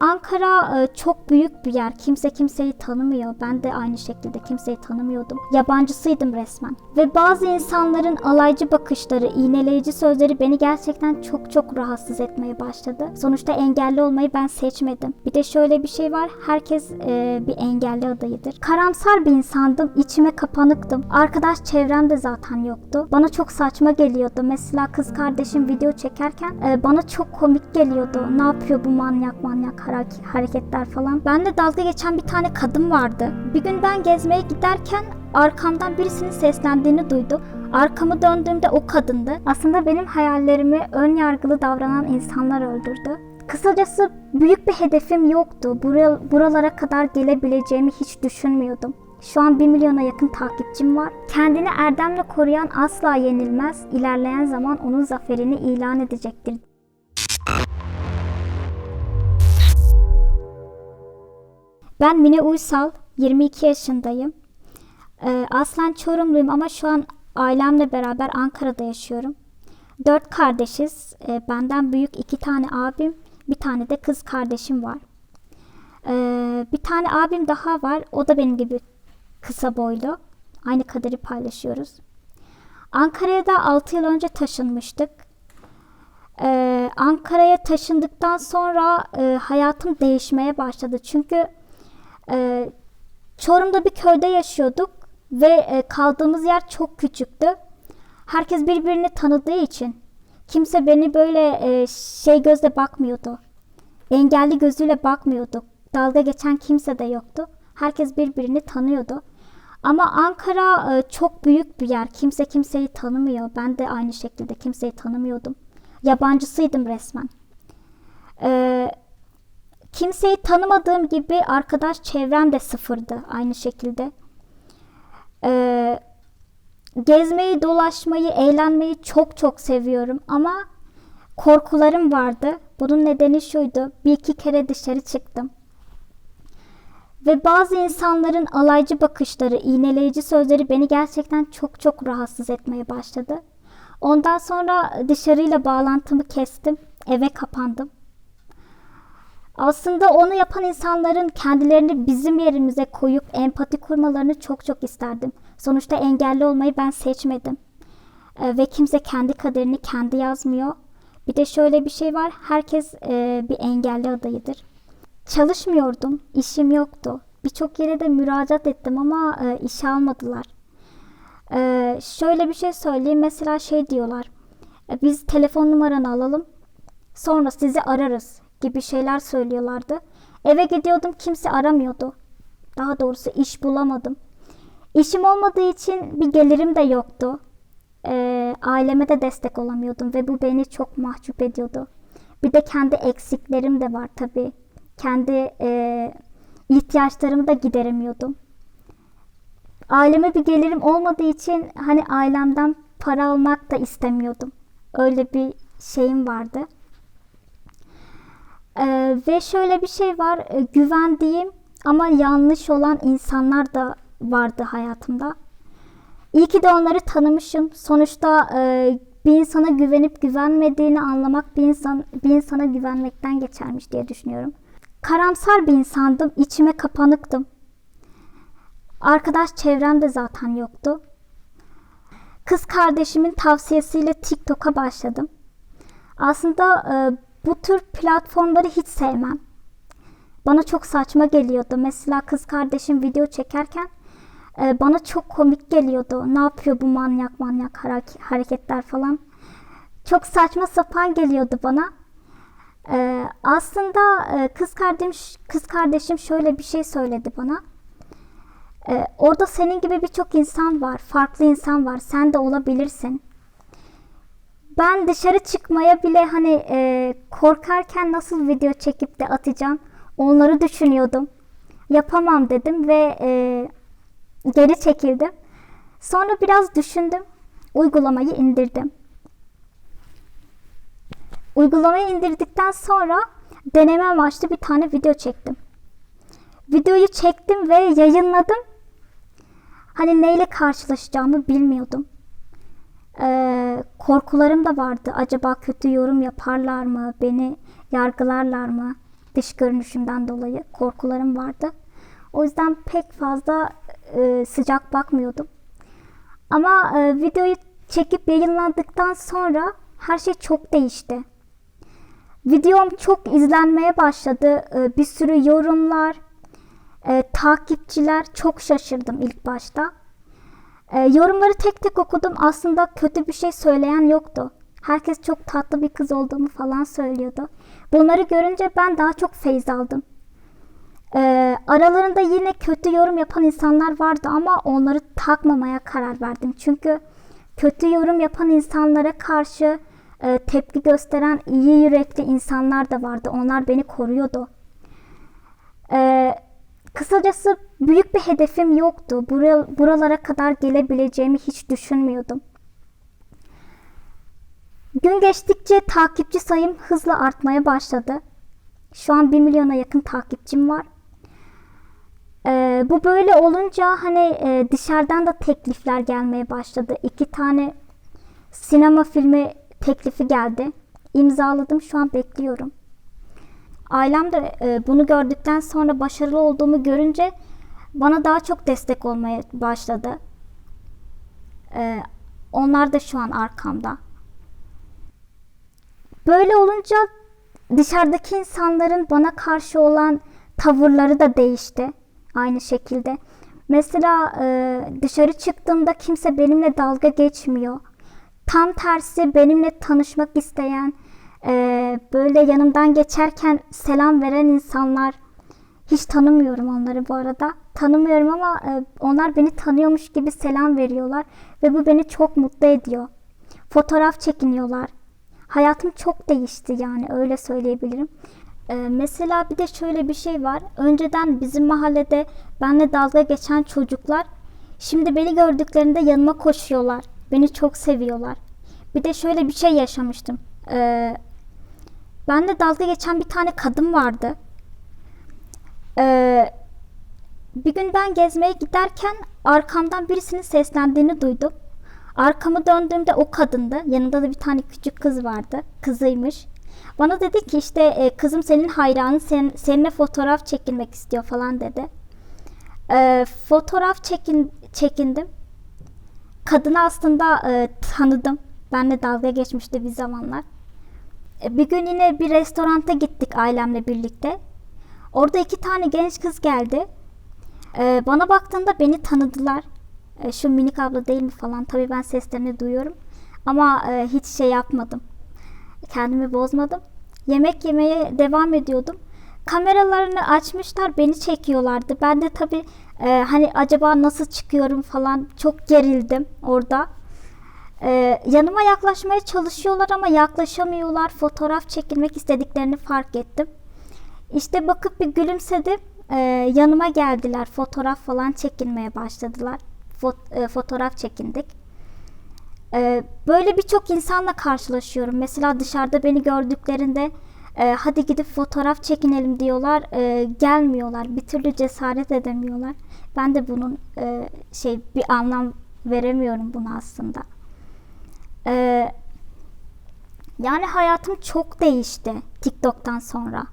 Ankara e, çok büyük bir yer. Kimse kimseyi tanımıyor. Ben de aynı şekilde kimseyi tanımıyordum. Yabancısıydım resmen. Ve bazı insanların alaycı bakışları, iğneleyici sözleri beni gerçekten çok çok rahatsız etmeye başladı. Sonuçta engelli olmayı ben seçmedim. Bir de şöyle bir şey var. Herkes e, bir engelli adayıdır. Karamsar bir insandım. içime kapanıktım. Arkadaş çevrem de zaten yoktu. Bana çok saçma geliyordu. Mesela kız kardeşim video çekerken e, bana çok komik geliyordu. Ne yapıyor bu manyak manyak hareketler falan. Ben de dalga geçen bir tane kadın vardı. Bir gün ben gezmeye giderken arkamdan birisinin seslendiğini duydum. Arkamı döndüğümde o kadındı. Aslında benim hayallerimi ön yargılı davranan insanlar öldürdü. Kısacası büyük bir hedefim yoktu. Buraya, buralara kadar gelebileceğimi hiç düşünmüyordum. Şu an 1 milyona yakın takipçim var. Kendini erdemle koruyan asla yenilmez. İlerleyen zaman onun zaferini ilan edecektir. Ben Mine Uysal, 22 yaşındayım. Ee, aslen Çorumluyum ama şu an ailemle beraber Ankara'da yaşıyorum. Dört kardeşiz. Ee, benden büyük iki tane abim, bir tane de kız kardeşim var. Ee, bir tane abim daha var. O da benim gibi kısa boylu. Aynı kaderi paylaşıyoruz. Ankara'ya da 6 yıl önce taşınmıştık. Ee, Ankara'ya taşındıktan sonra e, hayatım değişmeye başladı. Çünkü e, Çorum'da bir köyde yaşıyorduk ve e, kaldığımız yer çok küçüktü. Herkes birbirini tanıdığı için kimse beni böyle e, şey gözle bakmıyordu. Engelli gözüyle bakmıyorduk. Dalga geçen kimse de yoktu. Herkes birbirini tanıyordu. Ama Ankara e, çok büyük bir yer. Kimse kimseyi tanımıyor. Ben de aynı şekilde kimseyi tanımıyordum. Yabancısıydım resmen. Eee kimseyi tanımadığım gibi arkadaş çevrem de sıfırdı aynı şekilde. Ee, gezmeyi, dolaşmayı, eğlenmeyi çok çok seviyorum ama korkularım vardı. Bunun nedeni şuydu. Bir iki kere dışarı çıktım. Ve bazı insanların alaycı bakışları, iğneleyici sözleri beni gerçekten çok çok rahatsız etmeye başladı. Ondan sonra dışarıyla bağlantımı kestim. Eve kapandım. Aslında onu yapan insanların kendilerini bizim yerimize koyup empati kurmalarını çok çok isterdim. Sonuçta engelli olmayı ben seçmedim. Ee, ve kimse kendi kaderini kendi yazmıyor. Bir de şöyle bir şey var. Herkes e, bir engelli adayıdır. Çalışmıyordum. işim yoktu. Birçok yere de müracaat ettim ama e, işe almadılar. Ee, şöyle bir şey söyleyeyim. Mesela şey diyorlar. "E, Biz telefon numaranı alalım. Sonra sizi ararız gibi şeyler söylüyorlardı. Eve gidiyordum kimse aramıyordu. Daha doğrusu iş bulamadım. İşim olmadığı için bir gelirim de yoktu. Ee, aileme de destek olamıyordum ve bu beni çok mahcup ediyordu. Bir de kendi eksiklerim de var tabii. Kendi e, ihtiyaçlarımı da gideremiyordum. Aileme bir gelirim olmadığı için hani ailemden para almak da istemiyordum. Öyle bir şeyim vardı. Ee, ve şöyle bir şey var, e, güvendiğim ama yanlış olan insanlar da vardı hayatımda. İyi ki de onları tanımışım. Sonuçta e, bir insana güvenip güvenmediğini anlamak bir insan bir insana güvenmekten geçermiş diye düşünüyorum. Karamsar bir insandım, içime kapanıktım. Arkadaş çevrem de zaten yoktu. Kız kardeşimin tavsiyesiyle TikTok'a başladım. Aslında e, bu tür platformları hiç sevmem. Bana çok saçma geliyordu. Mesela kız kardeşim video çekerken e, bana çok komik geliyordu. Ne yapıyor bu manyak manyak hare- hareketler falan. Çok saçma sapan geliyordu bana. E, aslında e, kız kardeşim kız kardeşim şöyle bir şey söyledi bana. E, orada senin gibi birçok insan var, farklı insan var. Sen de olabilirsin ben dışarı çıkmaya bile hani e, korkarken nasıl video çekip de atacağım onları düşünüyordum. Yapamam dedim ve e, geri çekildim. Sonra biraz düşündüm. Uygulamayı indirdim. Uygulamayı indirdikten sonra deneme amaçlı bir tane video çektim. Videoyu çektim ve yayınladım. Hani neyle karşılaşacağımı bilmiyordum. Ee, korkularım da vardı. Acaba kötü yorum yaparlar mı? Beni yargılarlar mı? dış görünüşümden dolayı korkularım vardı. O yüzden pek fazla e, sıcak bakmıyordum. Ama e, videoyu çekip yayınlandıktan sonra her şey çok değişti. Videom çok izlenmeye başladı. E, bir sürü yorumlar, e, takipçiler çok şaşırdım ilk başta. E, yorumları tek tek okudum. Aslında kötü bir şey söyleyen yoktu. Herkes çok tatlı bir kız olduğumu falan söylüyordu. Bunları görünce ben daha çok feyz aldım. E, aralarında yine kötü yorum yapan insanlar vardı ama onları takmamaya karar verdim. Çünkü kötü yorum yapan insanlara karşı e, tepki gösteren iyi yürekli insanlar da vardı. Onlar beni koruyordu. E, kısacası büyük bir hedefim yoktu. Buralara kadar gelebileceğimi hiç düşünmüyordum. Gün geçtikçe takipçi sayım hızla artmaya başladı. Şu an 1 milyona yakın takipçim var. Ee, bu böyle olunca hani e, dışarıdan da teklifler gelmeye başladı. İki tane sinema filmi teklifi geldi. İmzaladım şu an bekliyorum. Ailem de e, bunu gördükten sonra başarılı olduğumu görünce bana daha çok destek olmaya başladı. E, onlar da şu an arkamda. Böyle olunca dışarıdaki insanların bana karşı olan tavırları da değişti. Aynı şekilde. Mesela e, dışarı çıktığımda kimse benimle dalga geçmiyor. Tam tersi benimle tanışmak isteyen, e, böyle yanımdan geçerken selam veren insanlar. Hiç tanımıyorum onları bu arada. Tanımıyorum ama e, onlar beni tanıyormuş gibi selam veriyorlar ve bu beni çok mutlu ediyor. Fotoğraf çekiniyorlar. Hayatım çok değişti yani öyle söyleyebilirim. Ee, mesela bir de şöyle bir şey var. Önceden bizim mahallede benle dalga geçen çocuklar şimdi beni gördüklerinde yanıma koşuyorlar. Beni çok seviyorlar. Bir de şöyle bir şey yaşamıştım. Ee, benle dalga geçen bir tane kadın vardı. Ee, bir gün ben gezmeye giderken arkamdan birisinin seslendiğini duydum. Arkamı döndüğümde o kadındı. Yanında da bir tane küçük kız vardı. Kızıymış. Bana dedi ki işte e, kızım senin hayranın sen, seninle fotoğraf çekilmek istiyor falan dedi. E, fotoğraf çekin, çekindim. Kadını aslında e, tanıdım. Benle dalga geçmişti bir zamanlar. Bir gün yine bir restoranta gittik ailemle birlikte. Orada iki tane genç kız geldi. E, bana baktığında beni tanıdılar. E, şu minik abla değil mi falan. Tabii ben seslerini duyuyorum. Ama e, hiç şey yapmadım. Kendimi bozmadım. Yemek yemeye devam ediyordum. Kameralarını açmışlar, beni çekiyorlardı. Ben de tabii e, hani acaba nasıl çıkıyorum falan çok gerildim orada. E, yanıma yaklaşmaya çalışıyorlar ama yaklaşamıyorlar. Fotoğraf çekilmek istediklerini fark ettim. İşte bakıp bir gülümsedim. E, yanıma geldiler. Fotoğraf falan çekilmeye başladılar. Fot, e, fotoğraf çekindik. Ee, böyle birçok insanla karşılaşıyorum. Mesela dışarıda beni gördüklerinde e, hadi gidip fotoğraf çekinelim diyorlar. E, gelmiyorlar. Bir türlü cesaret edemiyorlar. Ben de bunun e, şey bir anlam veremiyorum buna aslında. E, yani hayatım çok değişti TikTok'tan sonra.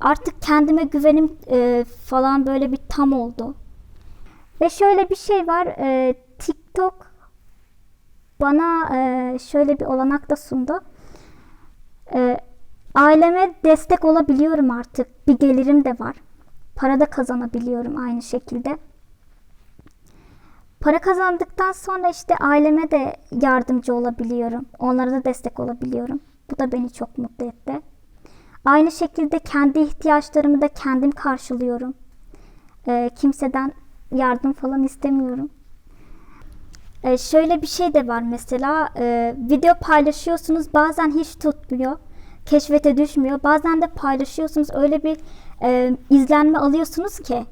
Artık kendime güvenim e, falan böyle bir tam oldu. Ve şöyle bir şey var. E, TikTok bana e, şöyle bir olanak da sundu. E, aileme destek olabiliyorum artık. Bir gelirim de var. Para da kazanabiliyorum aynı şekilde. Para kazandıktan sonra işte aileme de yardımcı olabiliyorum. Onlara da destek olabiliyorum. Bu da beni çok mutlu etti. Aynı şekilde kendi ihtiyaçlarımı da kendim karşılıyorum. E, kimseden yardım falan istemiyorum. Ee, şöyle bir şey de var mesela e, video paylaşıyorsunuz bazen hiç tutmuyor keşfete düşmüyor bazen de paylaşıyorsunuz öyle bir e, izlenme alıyorsunuz ki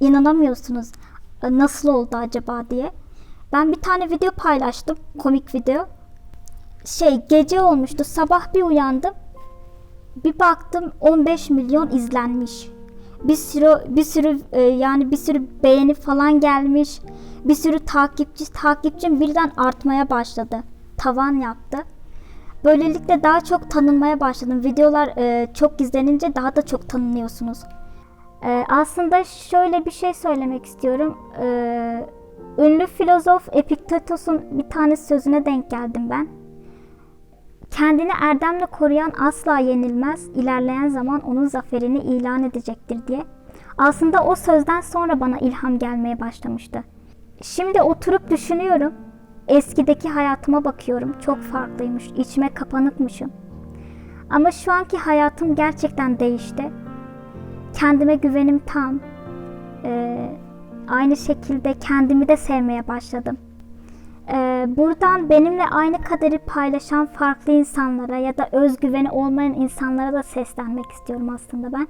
inanamıyorsunuz e, nasıl oldu acaba diye ben bir tane video paylaştım komik video şey gece olmuştu sabah bir uyandım bir baktım 15 milyon izlenmiş bir sürü bir sürü e, yani bir sürü beğeni falan gelmiş bir sürü takipçi takipçim birden artmaya başladı. Tavan yaptı. Böylelikle daha çok tanınmaya başladım. Videolar e, çok izlenince daha da çok tanınıyorsunuz. E, aslında şöyle bir şey söylemek istiyorum. E, ünlü filozof Epiktetos'un bir tane sözüne denk geldim ben. Kendini erdemle koruyan asla yenilmez, ilerleyen zaman onun zaferini ilan edecektir diye. Aslında o sözden sonra bana ilham gelmeye başlamıştı. Şimdi oturup düşünüyorum. Eskideki hayatıma bakıyorum. Çok farklıymış. İçime kapanıkmışım. Ama şu anki hayatım gerçekten değişti. Kendime güvenim tam. Ee, aynı şekilde kendimi de sevmeye başladım. Ee, buradan benimle aynı kaderi paylaşan farklı insanlara ya da özgüveni olmayan insanlara da seslenmek istiyorum aslında ben.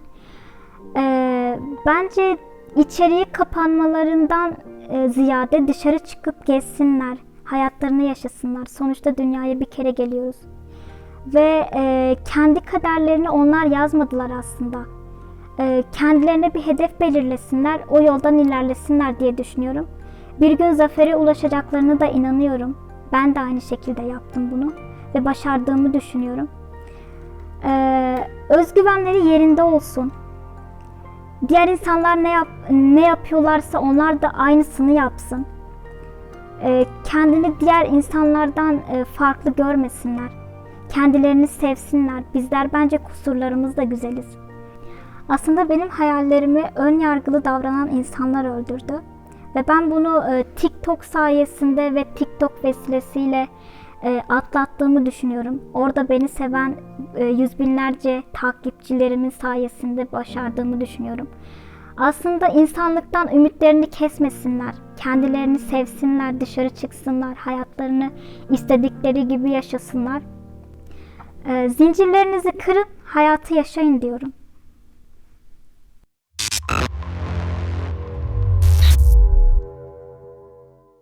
Ee, bence içeriye kapanmalarından e, ziyade dışarı çıkıp gezsinler, hayatlarını yaşasınlar. Sonuçta dünyaya bir kere geliyoruz. Ve e, kendi kaderlerini onlar yazmadılar aslında. E, kendilerine bir hedef belirlesinler, o yoldan ilerlesinler diye düşünüyorum. Bir gün zafere ulaşacaklarına da inanıyorum. Ben de aynı şekilde yaptım bunu ve başardığımı düşünüyorum. E, özgüvenleri yerinde olsun. Diğer insanlar ne yap ne yapıyorlarsa onlar da aynısını yapsın. E, kendini diğer insanlardan e, farklı görmesinler. Kendilerini sevsinler. Bizler bence kusurlarımızla güzeliz. Aslında benim hayallerimi ön yargılı davranan insanlar öldürdü. Ve ben bunu e, TikTok sayesinde ve TikTok vesilesiyle e, atlattığımı düşünüyorum. Orada beni seven e, yüz binlerce takipçilerimin sayesinde başardığımı düşünüyorum. Aslında insanlıktan ümitlerini kesmesinler. Kendilerini sevsinler, dışarı çıksınlar, hayatlarını istedikleri gibi yaşasınlar. E, zincirlerinizi kırın, hayatı yaşayın diyorum.